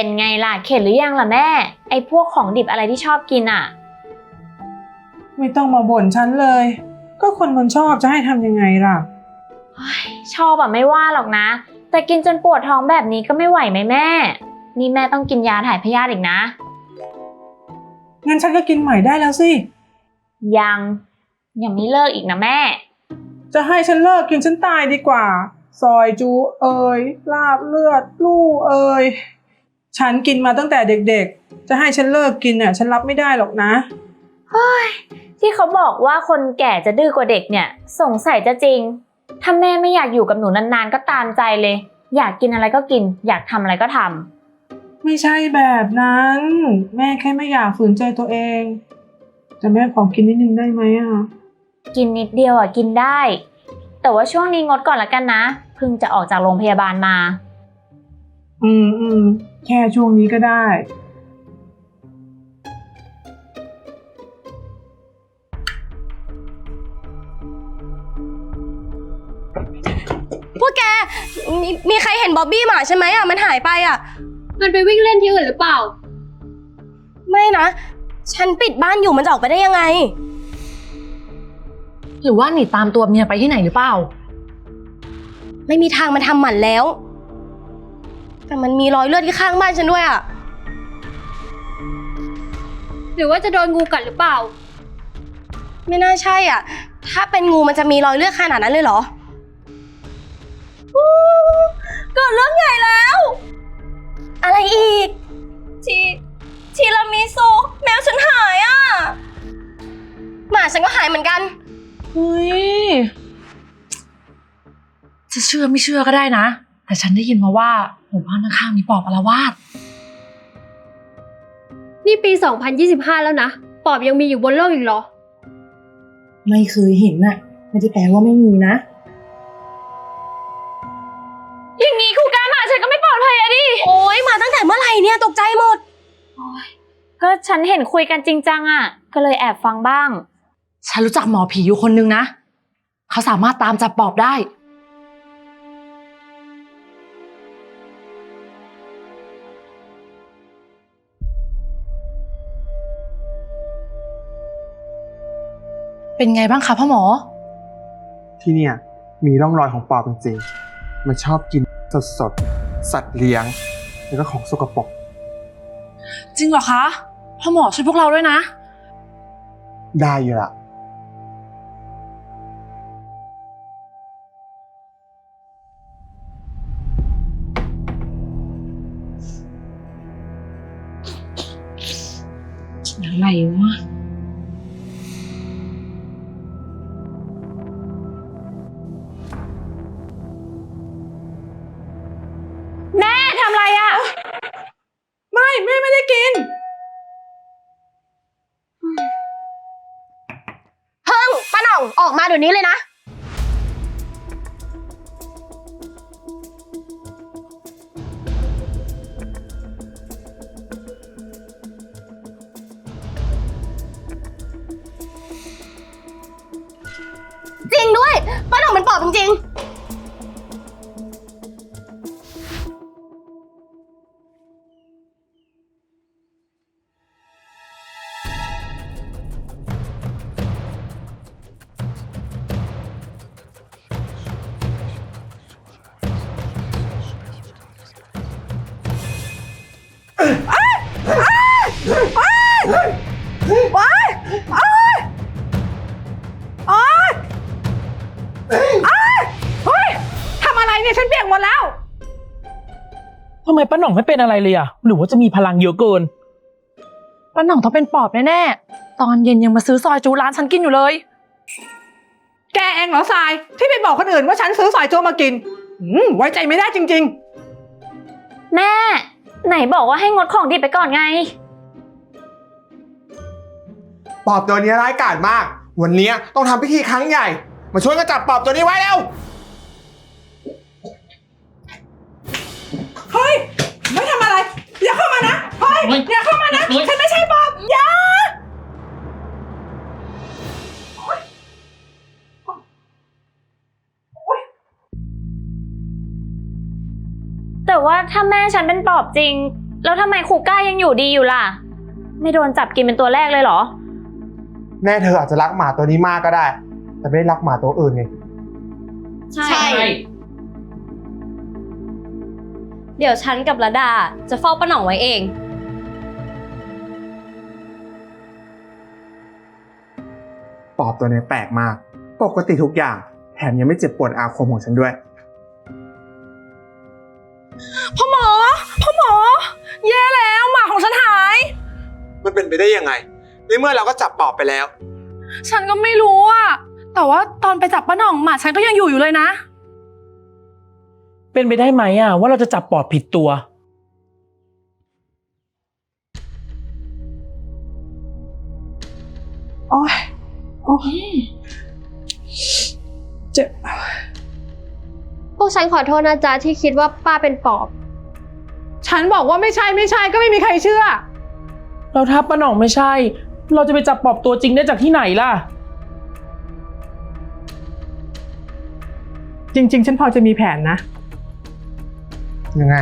เป็นไงล่ะเข็ดหรือยังล่ะแม่ ไอ้พวกของดิบอะไรที่ชอบกินอะ ไม่ต้องมาบ่นฉันเลย ก็คนมันชอบจะให้ทำยังไงล่ะ ชอบอะไม่ว่าหรอกนะ แต่กินจนปวดท้องแบบนี้ก็ไม่ไหวไหมแม่ นี่แม่ต้องกินยาถ่ายพยาธิอีกนะ งั้นฉันก็กินใหม่ได้แล้วสิ ยังยังไม่เลิกอีกนะแม่ จะให้ฉันเลิกกินฉันตายดีกว่า ซอยจูเอ่ยลาบเลือด ลู่เอ่ย ฉันกินมาตั้งแต่เด็กๆ จะให้ฉันเลิกกินเนี่ยฉันรับไม่ได้หรอกนะที่เขาบอกว่าคนแก่จะดื้อกว่าเด็กเนี่ย สงสัยจะจริง ถ้าแม่ไม่อยากอยู่กับหนูนานๆ ก็ตามใจเลย อยากกินอะไรก็กิน อยากทำอะไรก็ทำไม่ใช่แบบนั้น แม่แค่ไม่อยากฝืนใจตัวเอง แต่แม่ขอกินนิดนึงได้ไหมอะกินนิดเดียวอะกินได้ แต่ว่าช่วงนี้งดก่อนละกันนะ เพิ่งจะออกจากโรงพยาบาลมา อืมอืม แค่ช่วงนี้ก็ได้ พวกแกมีมีใครเห็นบ๊อบบี้หมาใช่ไหมอะ มันหายไปอะ มันไปวิ่งเล่นที่อื่นหรือเปล่า ไม่นะ ฉันปิดบ้านอยู่มันจะออกไปได้ยังไง หรือว่าหนีตามตัวเมียไปที่ไหนหรือเปล่า ไม่มีทางมันทำหมันแล้ว แต่มันมีรอยเลือดที่ข้างบ้านฉันด้วยอะ หรือว่าจะโดนงูกัดหรือเปล่า ไม่น่าใช่อะ ถ้าเป็นงูมันจะมีรอยเลือดขนาดนั้นเลยเหรออู้เกิดเรื่องใหญ่แล้ว อะไรอีกทีทีรามิสุแมวฉันหายอะ หมาฉันก็หายเหมือนกัน เฮ้ย จะเชื่อไม่เชื่อก็ได้นะ แต่ฉันได้ยินมาว่าหมู่บ้านข้างๆมีปอบอาละวาดนี่ปี 2025 แล้วนะ ปอบยังมีอยู่บนโลกอีกเหรอ ไม่เคยเห็นน่ะ ไม่ได้แปลว่าไม่มีนะ อย่างนี้ครูการหมาฉันก็ไม่ปลอดภัยอะดิ โอ๊ยมาตั้งแต่เมื่อไหร่เนี่ยตกใจหมดก็ฉันเห็นคุยกันจริงจังอะก็เลยแอบฟังบ้าง ฉันรู้จักหมอผีอยู่คนนึงนะ เขาสามารถตามจับปอบได้ เป็นไงบ้างคะพ่อหมอ ที่เนี่ยมีร่องรอยของปอบจริงๆ มันชอบกินสดๆสัตว์เลี้ยง แล้วก็ของสกปรก จริงเหรอคะพ่อหมอช่วยพวกเราด้วยนะ ได้อยู่ละอะไรวะ ออกมาเดี๋ยวนี้เลยนะ จริงด้วยป้าหน่องเป็นปอบจริงๆ องไม่เป็นอะไรเลยอะหรือว่าจะมีพลังเยอะเกินป้าหน่องต้องเป็นปอบแน่ๆ ตอนเย็นยังมาซื้อซอยจูร้านฉันกินอยู่เลย แกเองเหรอทรายที่ไปบอกคนอื่นว่าฉันซื้อสอยโจมากินอืมไว้ใจไม่ได้จริง แม่ ไหนบอกว่าให้งดของดิบไปก่อนไง ปอบตัวนี้ร้ายกาจมาก วันนี้ต้องทำพิธีครั้งใหญ่ มาช่วยกันจับปอบตัวนี้ไว้เร็วาถ้าแม่ฉันเป็นปอบจริง แล้วทำไมครูก้ายังอยู่ดีอยู่ล่ะ ไม่โดนจับกินเป็นตัวแรกเลยเหรอ แม่เธออาจจะรักหมาตัวนี้มากก็ได้ แต่ไม่ได้รักหมาตัวอื่นไงใช่ เดี๋ยวฉันกับระดาจะเฝ้าป้าหน่องไว้เอง ปอบตัวนี้แปลกมาก ปกติทุกอย่าง แถมยังไม่เจ็บปวดอาคมของฉันด้วย พ่อหมอ พ่อหมอ แย่แล้วหมาของฉันหาย มันเป็นไปได้ยังไง ในเมื่อเราก็จับปอบไปแล้ว ฉันก็ไม่รู้อะแต่ว่าตอนไปจับป้าหน่องหมาฉันก็ยังอยู่อยู่เลยนะ เป็นไปได้ไหมอะว่าเราจะจับปอบผิดตัว โอ้ยโอ้ยเจ็บพวก ฉันขอโทษนะจ๊ะที่คิดว่าป้าเป็นปอบ ฉันบอกว่าไม่ใช่ไม่ใช่ก็ไม่มีใครเชื่อ เราถ้าป้าหน่องไม่ใช่ เราจะไปจับปอบตัวจริงได้จากที่ไหนล่ะ จริง ๆ ฉันพอจะมีแผนนะ ยังไง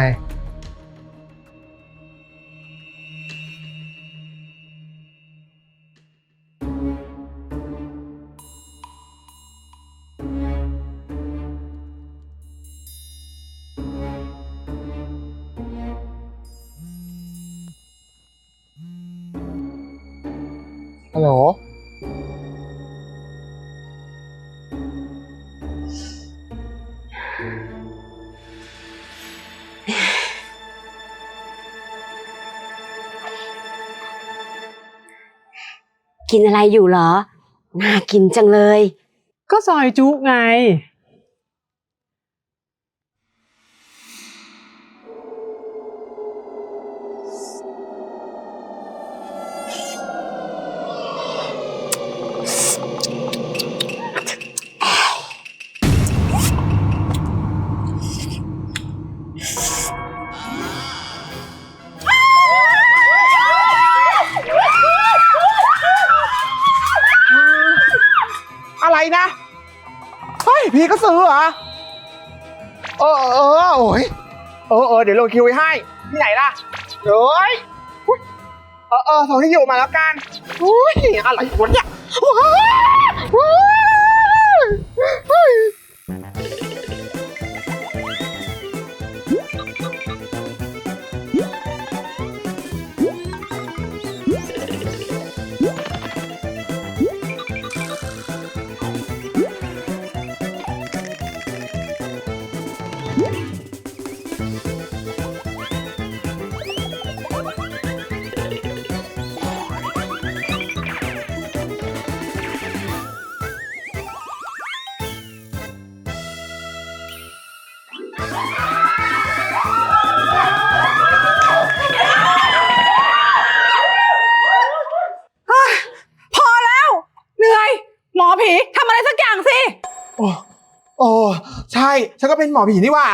ฮัลโหล กินอะไรอยู่เหรอ น่ากินจังเลย ก็ซอยจุไง นะ เฮ้ย พี่ก็ซื้อเหรอเออเออเออโอ้ยเออเออเดี๋ยวลงคิวไว้ให้ ที่ไหนล่ะเอ้ยอุ๊ยเออเออส่งที่อยู่มาแล้วกันอุ้ยอะไรวะเนี่ยว้าว เฮ้ยพอแล้ว เหนื่อย หมอผีทำอะไรสักอย่างสิ โอ้โอ้ใช่ ฉันก็เป็นหมอผีนี่หว่า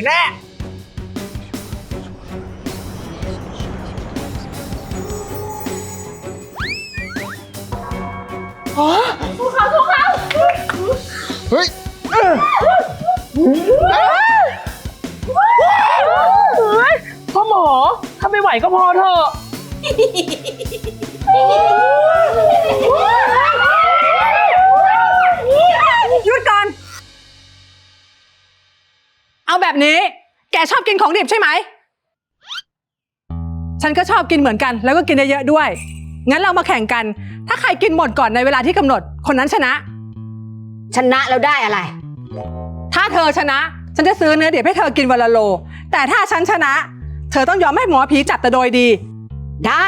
จแน่อ๋อทุกเขาทุกเขาเฮ้ยเอ้ยพ่อหมอถ้าไม่ไหวก็พอเถอะ เอาแบบนี้ แกชอบกินของดิบใช่ไหม ฉันก็ชอบกินเหมือนกันแล้วก็กินเยอะๆด้วย งั้นเรามาแข่งกัน ถ้าใครกินหมดก่อนในเวลาที่กำหนด คนนั้นชนะ ชนะแล้วได้อะไร ถ้าเธอชนะ ฉันจะซื้อเนื้อดิบให้เธอกินวันละโล แต่ถ้าฉันชนะ เธอต้องยอมให้หมอผีจับแต่โดยดี ได้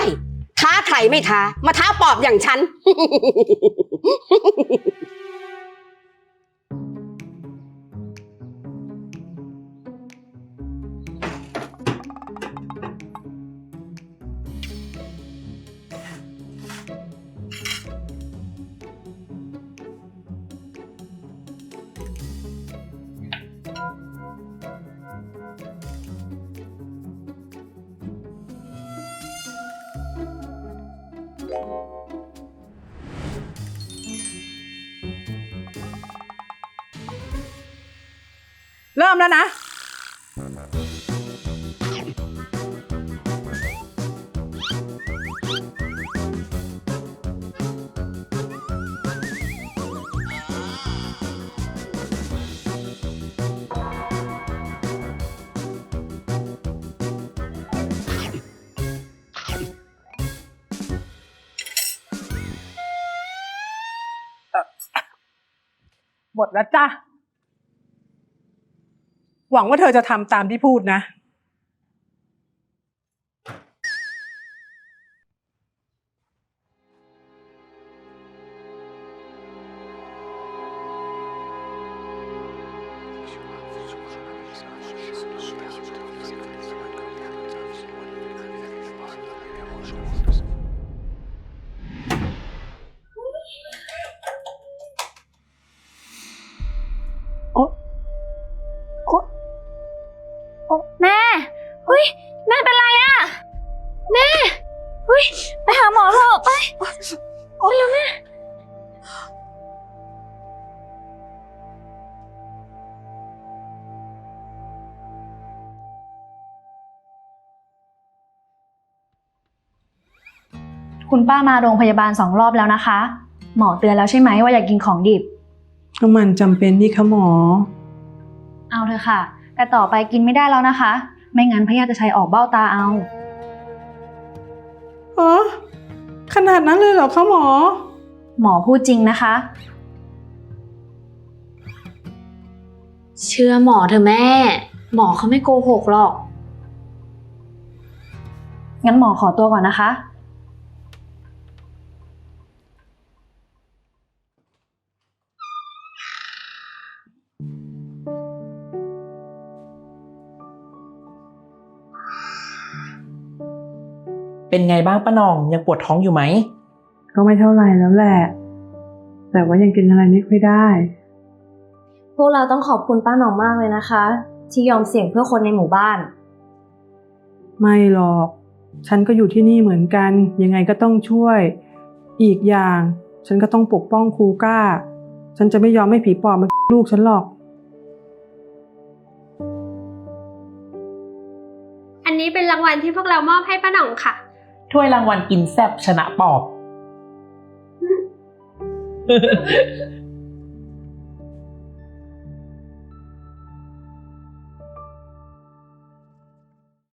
ท้าใครไม่ท้า มาท้าปอบอย่างฉัน เริ่มแล้วนะ หมดแล้วจ้ะ หวังว่าเธอจะทำตามที่พูดนะโคุณป้ามาโรงพยาบาลสองรอบแล้วนะคะ หมอเตือนแล้วใช่ไหมว่าอย่ากินของดิบ ก็มันจำเป็นนี่คะหมอ เอาเถอะค่ะ แต่ต่อไปกินไม่ได้แล้วนะคะ ไม่งั้นพยาธิจะใช้ออกเบ้าตาเอา อ๋อ ขนาดนั้นเลยเหรอคะหมอ หมอพูดจริงนะคะ เชื่อหมอเถอะแม่ หมอเขาไม่โกหกหรอก งั้นหมอขอตัวก่อนนะคะ เป็นไงบ้างป้าหน่องยังปวดท้องอยู่ไหม ก็ไม่เท่าไหร่แล้วแหละ แต่ว่ายังกินอะไรไม่ค่อยได้ พวกเราต้องขอบคุณป้าหน่องมากเลยนะคะ ที่ยอมเสี่ยงเพื่อคนในหมู่บ้าน ไม่หรอก ฉันก็อยู่ที่นี่เหมือนกัน ยังไงก็ต้องช่วย อีกอย่าง ฉันก็ต้องปกป้องครูก้า ฉันจะไม่ยอมให้ผีปอบมาลูกฉันหรอก อันนี้เป็นรางวัลที่พวกเรามอบให้ป้าหน่องค่ะ ถ้วยรางวัลกินแซบชนะปอบ